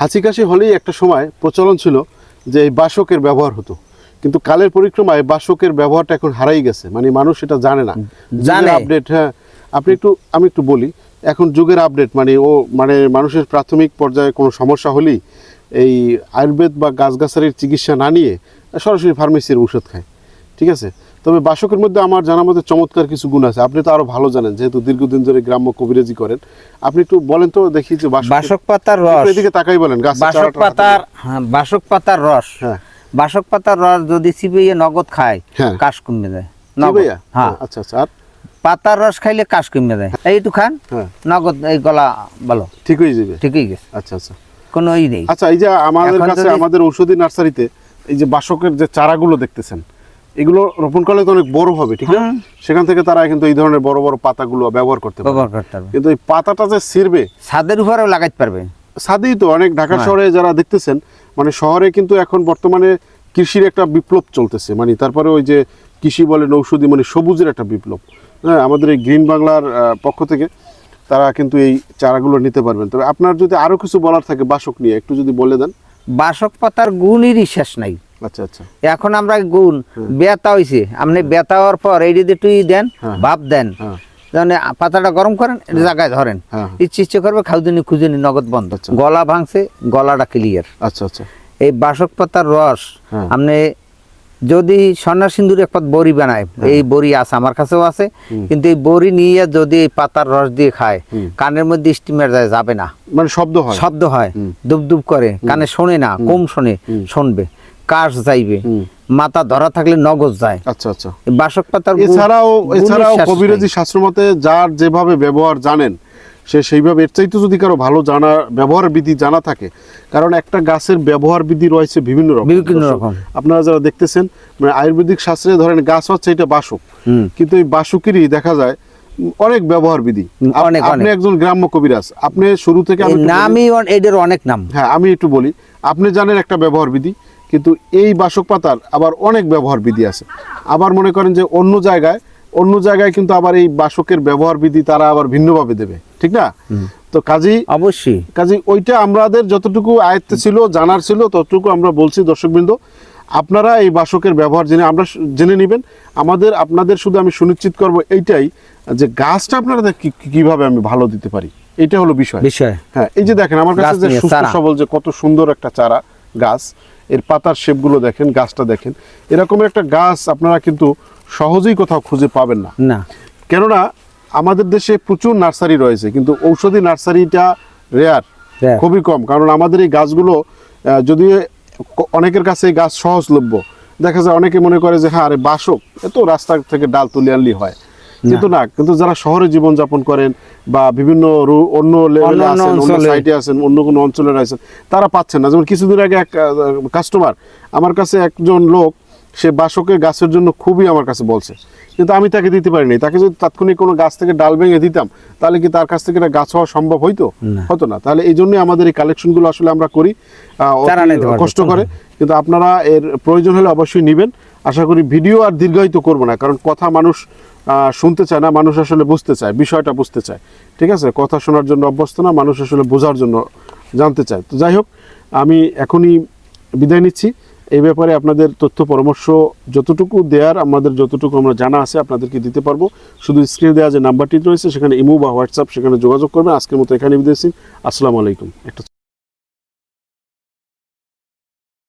হাঁচি কাশি হলেই একটা সময় প্রচলন ছিল যে এই বাসকের ব্যবহার হতো। কিন্তু কালের পরিক্রমায় বাসকের ব্যবহারটা এখন হারাই গেছে। মানে মানুষ এটা জানে না। জানে। আপডেট হ্যাঁ আপনি একটু আমি একটু বলি এখন যুগের আপডেট মানে ও মানে মানুষের প্রাথমিক পর্যায়ে কোনো সমস্যা হলেই এই আয়ুর্বেদ বা গাছগাছালির চিকিৎসা না নিয়ে সরাসরি ফার্মেসির ঔষধ খায়। ঠিক আছে? তবে বাসকের মধ্যে আমার জানা মতে চমৎকার কিছু গুণ আছে। আপনি তো আরও ভালো জানেন যেহেতু দীর্ঘদিন ধরে গ্রাম্য কবিরাজি করেন। আপনি একটু বলেন তো দেখি যে বাসক পাতার রস। এদিকে তাকাই বলেন গাছ বাসক পাতার হ্যাঁ, বাসক পাতার রস। হ্যাঁ। বাসক পাতার রস যদি চিবিয়ে নগদ খায় হ্যাঁ। কাশ কমে যায়। নগদ হ্যাঁ। আচ্ছা আচ্ছা পাতার রস খাইলে কাশ কমে যায়। এইটু খান হ্যাঁ। নগদ এই গলা ভালো। ঠিক হয়ে যাবে। ঠিকই গেছে। আচ্ছা আচ্ছা। কোনো ই নেই। আচ্ছা এই যে আমাদের কাছে আমাদের ঔষধি নার্সারিতে এই যে বাসকের যে চারাগুলো দেখতেছেন এগুলো রোপণ করলে তো অনেক বড় হবে ঠিক না? সেখান থেকে তারা কিন্তু এই ধরনের বড় বড় পাতাগুলো ব্যবহার করতে পারে ব্যবহার করতে পারবে। কিন্তু এই পাতাটা যে ছিঁড়বে ছাদের উপরেও লাগাইতে পারবে। ছাদেই তো অনেক ঢাকা হ্যাঁ। শহরে যারা দেখতেছেন মানে শহরে কিন্তু এখন বর্তমানে কৃষির একটা বিপ্লব চলতেছে। মানে তারপরে ওই যে কৃষি বলেন ঔষধি মানে সবুজের একটা বিপ্লব। হ্যাঁ আমাদের এই গ্রিন বাংলার পক্ষ থেকে তারা কিন্তু এই চারাগুলো নিতে পারবেন। তবে আপনার যদি আরও কিছু বলার থাকে বাসক নিয়ে একটু যদি বলে দেন। বাসক পাতার গুণেরই শেষ নাই। আচ্ছা আচ্ছা। এখন আমরা গুণ বেতা হইছে। আপনি বেতা হওয়ার পর এই যদি তুই দেন হ্যাঁ। দেন। হ্যাঁ। মানে পাতাটা গরম করেন এটা জায়গায় ধরেন। হ্যাঁ। ইচ্ছে ইচ্ছে করবে খাউদিনি খুঁজেনি নগদ বন্ধ। আচ্ছা। গলা ভাঙছে গলাটা ক্লিয়ার আচ্ছা আচ্ছা। এই বাসক পাতার রস হ্যাঁ। আপনি যদি সন্ন্যাস সিন্দুর এক পাত বড়ি বানায় হ্যাঁ। এই বড়ি আছে আমার কাছেও আছে কিন্তু এই বড়ি নিয়ে যদি এই পাতার রস দিয়ে খায় কানের মধ্যে স্টিমের যায় যাবে না। মানে শব্দ হয়। শব্দ হয়। হুম। দুব দুব করে কানে শোনে না কম শোনে শুনবে। কাশ যাইবে মাথা ধরা থাকলে নগদ যায়। আচ্ছা আচ্ছা। বাসক পাতার এছাড়াও এছাড়াও কবিরাজি নাই। শাস্ত্র মতে যার যেভাবে ব্যবহার জানেন সে সেইভাবে এর চাইতে যদি কারও ভালো জানা ব্যবহার বিধি জানা থাকে কারণ একটা গাছের ব্যবহার বিধি রয়েছে বিভিন্ন রকম। বিভিন্ন রকম। আপনারা যারা দেখতেছেন মানে আয়ুর্বেদিক শাস্ত্রে ধরেন গাছ হচ্ছে এটা বাসক। কিন্তু এই বাসকেরই দেখা যায় অনেক ব্যবহার বিধি। আপনি একজন গ্রাম্য কবিরাজ আপনি শুরু থেকে নামই এদের অনেক নাম। হ্যাঁ আমি একটু বলি। আপনি জানেন একটা ব্যবহার বিধি কিন্তু এই বাসক পাতার আবার অনেক ব্যবহার বিধি আছে। আবার মনে করেন যে অন্য জায়গায় অন্য জায়গায় কিন্তু আবার এই বাসকের ব্যবহার বিধি তারা আবার ভিন্নভাবে দেবে। ঠিক না? তো কাজেই অবশ্যই। কাজেই ওইটা আমাদের যতটুকু আয়ত্তে ছিল জানার ছিল ততটুকু আমরা বলছি দর্শকবৃন্দ। আপনারা এই বাসকের ব্যবহার জেনে আমরা জেনে নেবেন। আমাদের আপনাদের শুধু আমি সুনিশ্চিত করব এইটাই যে গাছটা আপনারা কীভাবে আমি ভালো দিতে পারি। এটা হলো বিষয়। বিষয়। হ্যাঁ এই যে দেখেন আমার কাছে যে সুস্থ সবল যে কত সুন্দর একটা চারা গাছ এর পাতার শেপগুলো দেখেন গাছটা দেখেন। এরকম একটা গাছ আপনারা কিন্তু সহজেই কোথাও খুঁজে পাবেন না। না। কেননা আমাদের দেশে প্রচুর নার্সারি রয়েছে কিন্তু ঔষধি নার্সারিটা রেয়ার খুবই কম। কারণ আমাদের এই গাছগুলো যদি অনেকের কাছে এই গাছ সহজলভ্য দেখা যায় অনেকে মনে করে যে হ্যাঁ আরে বাসক। এত রাস্তা থেকে ডাল তুলে আনলি হয়। কিন্তু না। কিন্তু যারা শহরে জীবন যাপন করেন বা বিভিন্ন অন্য লেভেলে আছেন অন্য সাইটে আছেন অন্য কোনো অঞ্চলে রয়েছেন তারা পাচ্ছেন না। যেমন কিছুদিন আগে এক কাস্টমার আমার কাছে একজন লোক সে বাসকের গাছের জন্য খুবই আমার কাছে বলছে। কিন্তু আমি তাকে দিতে পারিনি। তাকে যদি তাৎক্ষণিক কোনো গাছ থেকে ডাল ভেঙে দিতাম তাহলে কি তার কাছ থেকে একটা গাছ হওয়া সম্ভব হইতো। হতো না। তাহলে এই জন্যই আমাদের এই কালেকশনগুলো আসলে আমরা করি কষ্ট করে। কিন্তু আপনারা এর প্রয়োজন হলে অবশ্যই নেবেন। আশা করি ভিডিও আর দীর্ঘায়িত করব না, কারণ কথা মানুষ শুনতে চায় না, মানুষ আসলে বুঝতে চায়, বিষয়টা বুঝতে চায়। ঠিক আছে? কথা শোনার জন্য অভ্যস্ত না, মানুষ আসলে বোঝার জন্য জানতে চায়। তো যাই হোক, আমি এখনই বিদায় নিচ্ছি। এই ব্যাপারে আপনাদের তথ্য, পরামর্শ যতটুকু দেওয়ার আমাদের যতটুকু আমরা জানা আছে আপনাদেরকে দিতে পারব। শুধু স্ক্রিনে দেওয়া যে নাম্বারটি রয়েছে, সেখানে ইমো বা হোয়াটসঅ্যাপ সেখানে যোগাযোগ করবেন। আজকের মতো এখানে নিচ্ছি। আসসালামু আলাইকুম। একটা